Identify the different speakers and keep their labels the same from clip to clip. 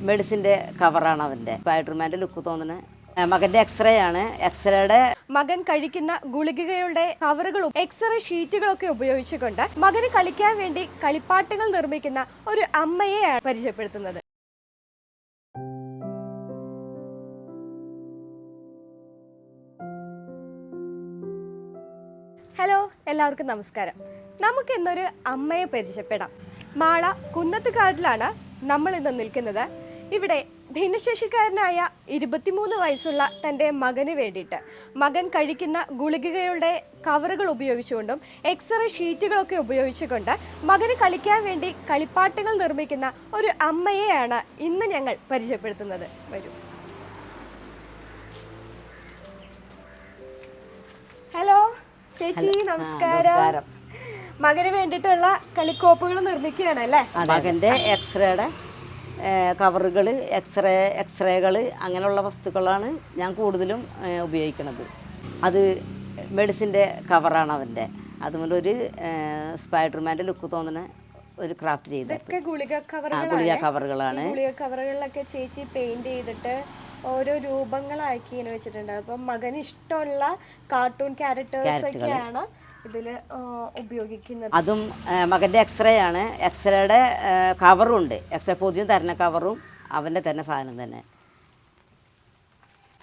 Speaker 1: മെഡിസിന്റെ കവറാണ് അവന്റെ. സ്പൈഡർമാന്റെ ലുക്ക് തോന്നുന്നത് മകന്റെ എക്സ്റേ ആണ്. എക്സ്റേയുടെ
Speaker 2: മകൻ കഴിക്കുന്ന ഗുളികകളുടെ കവറുകളും എക്സ്റേ ഷീറ്റുകളൊക്കെ ഉപയോഗിച്ചുകൊണ്ട് മകന് കളിക്കാൻ വേണ്ടി കളിപ്പാട്ടുകൾ നിർമ്മിക്കുന്ന ഒരു അമ്മയെയാണ് പരിചയപ്പെടുത്തുന്നത്. ഹലോ എല്ലാവർക്കും നമസ്കാരം. നമുക്ക് ഇന്നൊരു അമ്മയെ പരിചയപ്പെടാം. മാള കുന്നത്തുകാട്ടിലാണ് നമ്മൾ ഇന്ന് നിൽക്കുന്നത്. ഇവിടെ ഭിന്നശേഷിക്കാരനായ ഇരുപത്തിമൂന്ന് വയസ്സുള്ള തന്റെ മകന് വേണ്ടിയിട്ട്. മകൻ കഴിക്കുന്ന ഗുളികകളുടെ കവറുകൾ ഉപയോഗിച്ചുകൊണ്ടും എക്സ്റേ ഷീറ്റുകളൊക്കെ ഉപയോഗിച്ചുകൊണ്ട് മകന് കളിക്കാൻ വേണ്ടി കളിപ്പാട്ടങ്ങൾ നിർമ്മിക്കുന്ന ഒരു അമ്മയെയാണ് ഇന്ന് ഞങ്ങൾ പരിചയപ്പെടുത്തുന്നത്. വരൂ. ഹലോ ചേച്ചി നമസ്കാരം. മകന് വേണ്ടിയിട്ടുള്ള കളിക്കോപ്പുകൾ നിർമ്മിക്കുകയാണ് അല്ലേ?
Speaker 1: മകന്റെ എക്സ്റേയുടെ കവറുകൾ എക്സ്റേ എക്സ്റേകൾ അങ്ങനെയുള്ള വസ്തുക്കളാണ് ഞാൻ കൂടുതലും ഉപയോഗിക്കുന്നത്. അത് മെഡിസിന്റെ കവറാണ് അവന്റെ. അതുകൊണ്ട് ഒരു സ്പൈഡർമാന്റെ ലുക്ക് തോന്നുന്ന ഒരു ക്രാഫ്റ്റ് ചെയ്തത്.
Speaker 2: ഗുളിക കവറുകളാണ്.
Speaker 1: ഗുളിക
Speaker 2: കവറുകളിലൊക്കെ ചേച്ചി പെയിന്റ് ചെയ്തിട്ട് ഓരോ രൂപങ്ങളാക്കി ഇങ്ങനെ വെച്ചിട്ടുണ്ട്. അപ്പം മകന് ഇഷ്ടമുള്ള കാർട്ടൂൺ ക്യാരക്ടേഴ്സ് ഒക്കെയാണ് ഇതിൽ ഉപയോഗിക്കുന്നത്?
Speaker 1: അതും മകന്റെ മകന്റെ എക്സ്റേ ആണ് എക്സ്റേയുടെ കവറും ഉണ്ട്. എക്സ്റേ പൊതിയും തരുന്ന കവറും അവന്റെ തന്നെ സാധനം തന്നെ.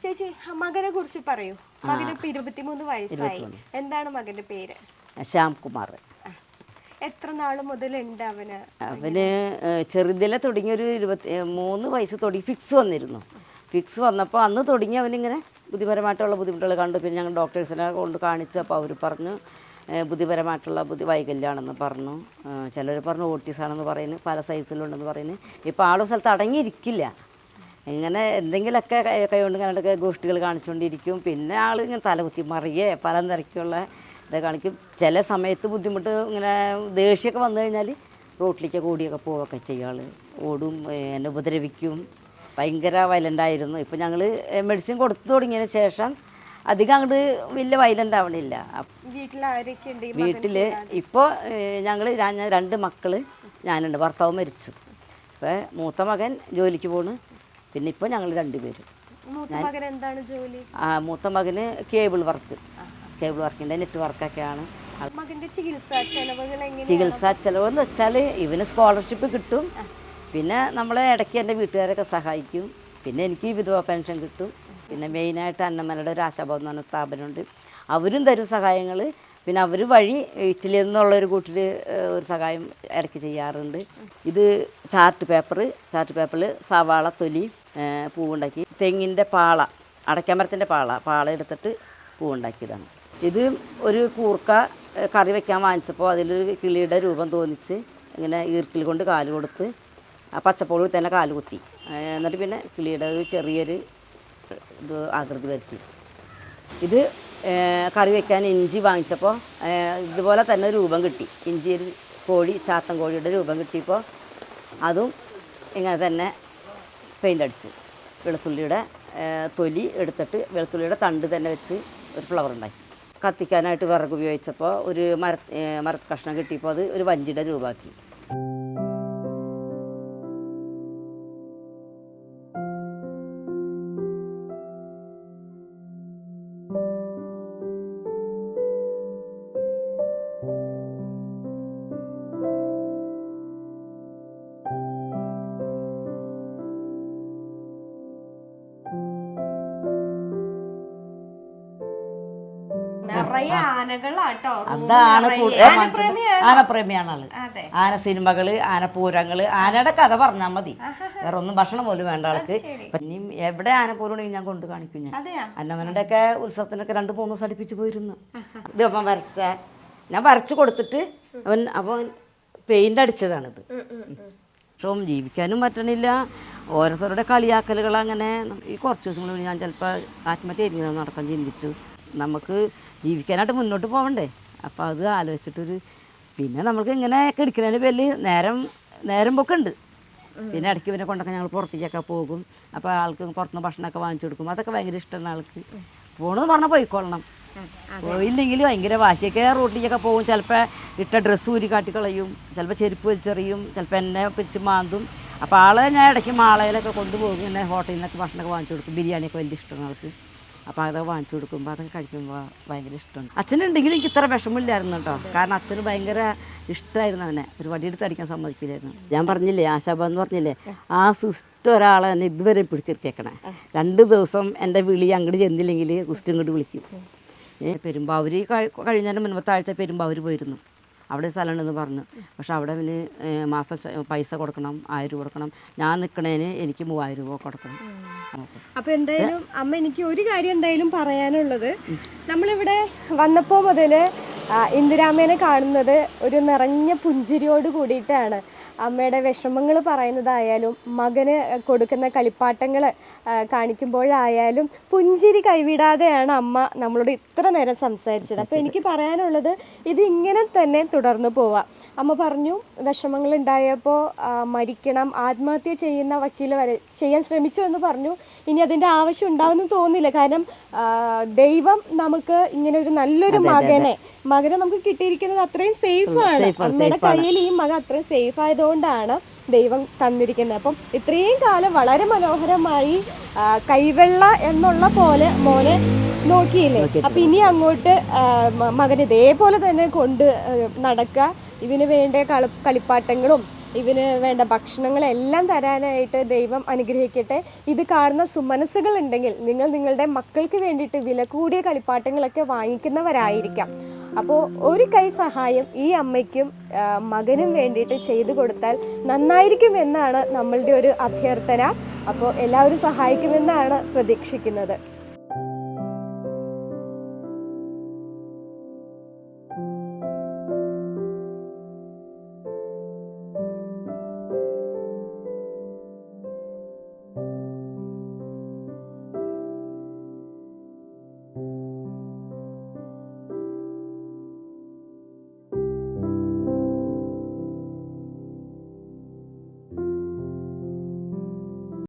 Speaker 2: ചേച്ചി മകനെ കുറിച്ച് പറയൂ. മകന് ഇപ്പൊ ഇരുപത്തിമൂന്ന് വയസ്സായി. എന്താണ് മകന്റെ പേര്?
Speaker 1: ശ്യാം കുമാർ.
Speaker 2: എത്ര നാൾ മുതലുണ്ട് അവന്?
Speaker 1: അവന് ഏഹ്, ചെറുതിലെ തുടങ്ങി ഒരു ഇരുപത്തി മൂന്ന് വയസ്സ് തുടങ്ങി ഫിക്സ് വന്നിരുന്നു. ഫിക്സ് വന്നപ്പോൾ അന്ന് തുടങ്ങി അവനിങ്ങനെ ബുദ്ധിപരമായിട്ടുള്ള ബുദ്ധിമുട്ടുകൾ കണ്ടു. പിന്നെ ഞങ്ങൾ ഡോക്ടേഴ്സിനെ കൊണ്ട് കാണിച്ചപ്പോൾ അവർ പറഞ്ഞു ബുദ്ധിപരമായിട്ടുള്ള ബുദ്ധി വൈകല്യമാണെന്ന് പറഞ്ഞു. ചിലർ പറഞ്ഞു ഓട്ടീസാണെന്ന് പറയുന്നു പല സൈസിലുണ്ടെന്ന് പറയുന്നു. ഇപ്പോൾ ആളും സ്ഥലത്ത് അടങ്ങിയിരിക്കില്ല. ഇങ്ങനെ എന്തെങ്കിലുമൊക്കെ കൈകൊണ്ട് കണ്ടൊക്കെ ഗോഷ്ഠികൾ കാണിച്ചുകൊണ്ടിരിക്കും പിന്നെ ആൾ ഇങ്ങനെ തലകുത്തി മറിയേ പല നിരക്കുള്ള ഇത് കാണിക്കും. ചില സമയത്ത് ബുദ്ധിമുട്ട് ഇങ്ങനെ ദേഷ്യമൊക്കെ വന്നു കഴിഞ്ഞാൽ റോട്ടിലേക്ക് കൂടിയൊക്കെ പോവുകയൊക്കെ ചെയ്യും ഓടും എന്നെ ഉപദ്രവിക്കും. ഭയങ്കര വയലന്റായിരുന്നു ഇപ്പം ഞങ്ങൾ മെഡിസിൻ കൊടുത്തു തുടങ്ങിയതിന് ശേഷം അധികം അങ്ങോട്ട് വലിയ വയലന്റ് ആവണില്ല.
Speaker 2: വീട്ടിൽ
Speaker 1: ഇപ്പോൾ ഞങ്ങൾ രണ്ട് മക്കൾ ഞാനുണ്ട് ഭർത്താവ് മരിച്ചു. ഇപ്പോൾ മൂത്ത മകൻ ജോലിക്ക് പോണ് പിന്നെ ഇപ്പോൾ ഞങ്ങൾ രണ്ടുപേരും
Speaker 2: എന്താണ് ജോലി?
Speaker 1: ആ മൂത്ത മകന് കേബിൾ വർക്ക് കേബിൾ വർക്കിന്റെ നെറ്റ് വർക്കൊക്കെയാണ്.
Speaker 2: ചികിത്സാ
Speaker 1: ചെലവ് എന്ന് വെച്ചാൽ ഇവന് സ്കോളർഷിപ്പ് കിട്ടും. പിന്നെ നമ്മളെ ഇടയ്ക്ക് എന്റെ വീട്ടുകാരൊക്കെ സഹായിക്കും. പിന്നെ എനിക്ക് വിധവ പെൻഷൻ കിട്ടും. പിന്നെ മെയിനായിട്ട് അന്നമ്മയുടെ ഒരു ആശാഭവൻ എന്ന് പറഞ്ഞ സ്ഥാപനമുണ്ട്. അവരും തരും സഹായങ്ങൾ പിന്നെ അവർ വഴി ഇറ്റലിയിൽ നിന്നുള്ള ഒരു കൂട്ടിൽ ഒരു സഹായം ഇടയ്ക്ക് ചെയ്യാറുണ്ട്. ഇത് ചാർട്ട് പേപ്പർ ചാർട്ട് പേപ്പറിൽ സവാള തൊലി പൂവുണ്ടാക്കി. തെങ്ങിന്റെ പാള അടയ്ക്കാമരത്തിന്റെ പാള പാള എടുത്തിട്ട് പൂവുണ്ടാക്കിയതാണ്. ഇത് ഒരു കൂർക്ക കറി വയ്ക്കാൻ വാങ്ങിച്ചപ്പോൾ അതിൽ കിളിയുടെ രൂപം തോന്നിച്ച് ഇങ്ങനെ ഈർക്കിൽ കൊണ്ട് കാൽ കൊടുത്ത് ആ പച്ചപ്പുളി തന്നെ കാൽ കുത്തി. എന്നിട്ട് പിന്നെ കിളിയുടെ ഒരു ചെറിയൊരു ഇത് ആകൃതി വരുത്തി. ഇത് കറി വെക്കാൻ ഇഞ്ചി വാങ്ങിച്ചപ്പോൾ ഇതുപോലെ തന്നെ രൂപം കിട്ടി. ഇഞ്ചി ഒരു കോഴി ചാത്തൻ കോഴിയുടെ രൂപം കിട്ടിയപ്പോൾ അതും ഇങ്ങനെ തന്നെ പെയിന്റ് അടിച്ച്. വെളുത്തുള്ളിയുടെ തൊലി എടുത്തിട്ട് വെളുത്തുള്ളിയുടെ തണ്ട് തന്നെ വെച്ച് ഒരു ഫ്ലവർ ഉണ്ടാക്കി കത്തിക്കാനായിട്ട് വിറക് ഉപയോഗിച്ചപ്പോൾ ഒരു മര കഷ്ണം കിട്ടിയപ്പോൾ അത് ഒരു വഞ്ചിയുടെ രൂപമാക്കി.
Speaker 2: നിറയെ ആനകളാട്ടോ
Speaker 1: അതാണ്
Speaker 2: ആനപ്രേമിയാണ്. ആൾ
Speaker 1: ആന സിനിമകൾ ആനപൂരങ്ങൾ ആനയുടെ കഥ പറഞ്ഞാൽ മതി. വേറെ ഒന്നും ഭക്ഷണം പോലും വേണ്ട ആൾക്ക്. ഇനി എവിടെ ആനപൂരമാണെങ്കിൽ ഞാൻ കൊണ്ട് കാണിക്കും ഞാൻ.
Speaker 2: അതെയാ?
Speaker 1: അന്നമ്മനുടെ ഒക്കെ ഉത്സവത്തിനൊക്കെ രണ്ട് മൂന്ന് ദിവസം അടുപ്പിച്ച് പോയിരുന്നു. ഇത് അപ്പം വരച്ച ഞാൻ വരച്ചു കൊടുത്തിട്ട് അവൻ അവൻ പെയിന്റ് അടിച്ചതാണിത്. പക്ഷേ ജീവിക്കാനും പറ്റണില്ല. ഓരോരുത്തരുടെ കളിയാക്കലുകൾ അങ്ങനെ ഈ കുറച്ച് ദിവസങ്ങൾ ഞാൻ ചിലപ്പോൾ ആത്മഹത്യ നടക്കാൻ ചിന്തിച്ചു. നമുക്ക് ജീവിക്കാനായിട്ട് മുന്നോട്ട് പോകണ്ടേ അപ്പോൾ അത് ആലോചിച്ചിട്ടൊരു പിന്നെ നമുക്ക് ഇങ്ങനെ കിടക്കുന്നതിന് പേരിൽ നേരം നേരം പൊക്കുണ്ട്. പിന്നെ ഇടയ്ക്ക് പിന്നെ കൊണ്ടൊക്കെ ഞങ്ങൾ പുറത്തേക്കൊക്കെ പോകും. അപ്പോൾ ആൾക്ക് പുറത്തുനിന്ന് ഭക്ഷണമൊക്കെ വാങ്ങിച്ചു കൊടുക്കും. അതൊക്കെ ഭയങ്കര ഇഷ്ടമാണ് ആൾക്ക്. പോകണമെന്ന് പറഞ്ഞാൽ പോയിക്കൊള്ളണം. പോയില്ലെങ്കിൽ ഭയങ്കര വാശിയൊക്കെ റോട്ടിലേക്കൊക്കെ പോകും. ചിലപ്പോൾ ഇട്ട ഡ്രസ്സ് ഊരി കാട്ടി കളയും. ചിലപ്പോൾ ചെരുപ്പ് വലിച്ചെറിയും. ചിലപ്പോൾ എന്നെ പിടിച്ച് മാന്തും. അപ്പോൾ ആളെ ഞാൻ ഇടയ്ക്ക് മാളയിലൊക്കെ കൊണ്ടുപോകും. എന്നെ ഹോട്ടലിൽ നിന്നൊക്കെ ഭക്ഷണമൊക്കെ വാങ്ങിച്ചു കൊടുക്കും. ബിരിയാണിയൊക്കെ വലിയ ഇഷ്ടമാണ് ആൾക്ക്. അപ്പോൾ അതൊക്കെ വാങ്ങിച്ചു കൊടുക്കുമ്പോൾ അതൊക്കെ കഴിക്കുമ്പോൾ ഭയങ്കര ഇഷ്ടമാണ് അച്ഛനുണ്ടെങ്കിൽ എനിക്ക് ഇത്ര വിഷമമില്ലായിരുന്നു കേട്ടോ. കാരണം അച്ഛന് ഭയങ്കര ഇഷ്ടമായിരുന്നു അവനെ. ഒരു വടിയെടുത്ത് അടിക്കാൻ സമ്മതിക്കില്ലായിരുന്നു. ഞാൻ പറഞ്ഞില്ലേ ആശാബ എന്ന് പറഞ്ഞില്ലേ ആ സിസ്റ്റർ ഒരാളെ എന്നെ ഇതുവരെ പിടിച്ചിരുത്തിയേക്കണേ. രണ്ട് ദിവസം എന്റെ വിളി അങ്ങോട്ട് ചെന്നില്ലെങ്കിൽ സിസ്റ്റർ ഇങ്ങോട്ട് വിളിക്കും. പെരുമ്പാവൂര് പെരുമ്പാവൂർ കഴിഞ്ഞതിന്റെ മുൻപത്തെ ആഴ്ച പെരുമ്പാവൂർ പോയിരുന്നു. അവിടെ സ്ഥലമുണ്ടെന്ന് പറഞ്ഞു. പക്ഷെ അവിടെ അവന് മാസം പൈസ കൊടുക്കണം ആയിരം രൂപ കൊടുക്കണം. ഞാൻ നിൽക്കണേന് എനിക്ക് മൂവായിരം രൂപ കൊടുക്കണം. അപ്പോൾ
Speaker 2: അപ്പൊ എന്തായാലും അമ്മ എനിക്ക് ഒരു കാര്യം എന്തായാലും പറയാനുള്ളത്. നമ്മളിവിടെ വന്നപ്പോൾ മുതൽ ഇന്ദിരാമേനെ കാണുന്നത് ഒരു നിറഞ്ഞ പുഞ്ചിരിയോട് കൂടിയിട്ടാണ്. അമ്മയുടെ വിഷമങ്ങൾ പറയുന്നതായാലും മകന് കൊടുക്കുന്ന കളിപ്പാട്ടങ്ങൾ കാണിക്കുമ്പോഴായാലും പുഞ്ചിരി കൈവിടാതെയാണ് അമ്മ നമ്മളോട് ഇത്ര നേരം സംസാരിച്ചത്. അപ്പോൾ എനിക്ക് പറയാനുള്ളത് ഇത് ഇങ്ങനെ തന്നെ തുടർന്ന് പോവാം. അമ്മ പറഞ്ഞു വിഷമങ്ങൾ ഉണ്ടായപ്പോൾ മരിക്കണം ആത്മഹത്യ ചെയ്യുന്ന വക്കീൽ വരെ ചെയ്യാൻ ശ്രമിച്ചു എന്ന് പറഞ്ഞു. ഇനി അതിന്റെ ആവശ്യം ഉണ്ടാവുമെന്ന് തോന്നില്ല കാരണം ദൈവം നമുക്ക് ഇങ്ങനെ ഒരു നല്ലൊരു മകനെ മകനെ നമുക്ക് കിട്ടിയിരിക്കുന്നത് അത്രയും സേഫ് ആണ്
Speaker 1: safe
Speaker 2: അമ്മയുടെ കയ്യിൽ ഈ മകൻ അത്രയും സേഫ് ആയതുകൊണ്ടാണ് ദൈവം തന്നിരിക്കുന്നത്. അപ്പം ഇത്രയും കാലം വളരെ മനോഹരമായി കൈവെള്ള എന്നുള്ള പോലെ മോനെ നോക്കിയില്ലേ? അപ്പം ഇനി അങ്ങോട്ട് മകൻ ഇതേപോലെ തന്നെ കൊണ്ട് നടക്കുക. ഇതിനു വേണ്ട കളി കളിപ്പാട്ടങ്ങളും ഇവന് വേണ്ട ഭക്ഷണങ്ങളെല്ലാം തരാനായിട്ട് ദൈവം അനുഗ്രഹിക്കട്ടെ. ഇത് കാണുന്ന സുമനസ്സുകൾ ഉണ്ടെങ്കിൽ നിങ്ങൾ നിങ്ങളുടെ മക്കൾക്ക് വേണ്ടിയിട്ട് വില കൂടിയ കളിപ്പാട്ടങ്ങളൊക്കെ വാങ്ങിക്കുന്നവരായിരിക്കാം. അപ്പോൾ ഒരു കൈ സഹായം ഈ അമ്മയ്ക്കും മകനും വേണ്ടിയിട്ട് ചെയ്തു കൊടുത്താൽ നന്നായിരിക്കും എന്നാണ് നമ്മളുടെ ഒരു അഭ്യർത്ഥന. അപ്പോൾ എല്ലാവരും സഹായിക്കുമെന്നാണ് പ്രതീക്ഷിക്കുന്നത്.